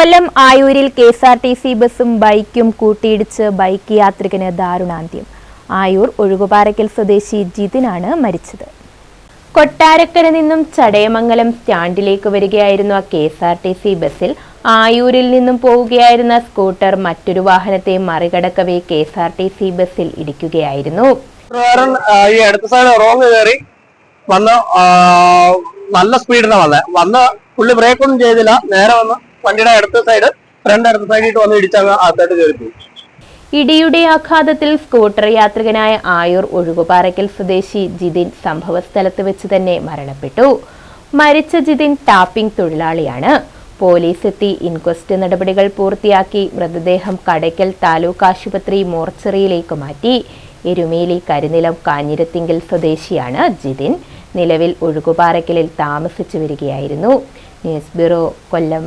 കൊല്ലം ആയൂരിൽ K S R T C ബസും ബൈക്കും കൂട്ടിയിടിച്ച് ബൈക്ക് യാത്രികന് ദാരുണാന്ത്യം. ആയൂർ ഒഴുകുപാറയ്ക്കൽ സ്വദേശി ജിതിനാണ് മരിച്ചത്. കൊട്ടാരക്കര നിന്നും ചടയമംഗലം സ്റ്റാൻഡിലേക്ക് വരികയായിരുന്ന K S R T C ബസ്സിൽ ആയൂരിൽ നിന്നും പോവുകയായിരുന്ന സ്കൂട്ടർ മറ്റൊരു വാഹനത്തെ മറികടക്കവേ K S R T C ബസ്സിൽ ഇടിക്കുകയായിരുന്നു. റോങ് കയറി നല്ല സ്പീഡിനാ വന്നത് വന്ന് പുള്ളി ബ്രേക്ക് ഒന്നും ചെയ്തില്ല. നേരെ വന്ന് വണ്ടിയുടെ അടുത്ത സൈഡ് ഫ്രണ്ട് അടുത്ത സൈഡിട്ട് വന്ന് ഇടിച്ചങ്ങ് അകത്തായിട്ട് കയറി പോയി. ഇടിയുടെ ആഘാതത്തിൽ സ്കൂട്ടർ യാത്രികനായ ആയൂർ ഒഴുകുപാറയ്ക്കൽ സ്വദേശി ജിതിൻ സംഭവസ്ഥലത്ത് വെച്ച് തന്നെ മരണപ്പെട്ടു. മരിച്ച ജിതിൻ ടാപ്പിംഗ് തൊഴിലാളിയാണ്. പോലീസ് എത്തി ഇൻക്വസ്റ്റ് നടപടികൾ പൂർത്തിയാക്കി മൃതദേഹം കടയ്ക്കൽ താലൂക്ക് ആശുപത്രി മോർച്ചറിയിലേക്ക് മാറ്റി. എരുമേലി കരിനിലം കാഞ്ഞിരത്തിങ്കിൽ സ്വദേശിയാണ് ജിതിൻ. നിലവിൽ ഒഴുകുപാറയ്ക്കലിൽ താമസിച്ചു വരികയായിരുന്നു. News bureau Kollam.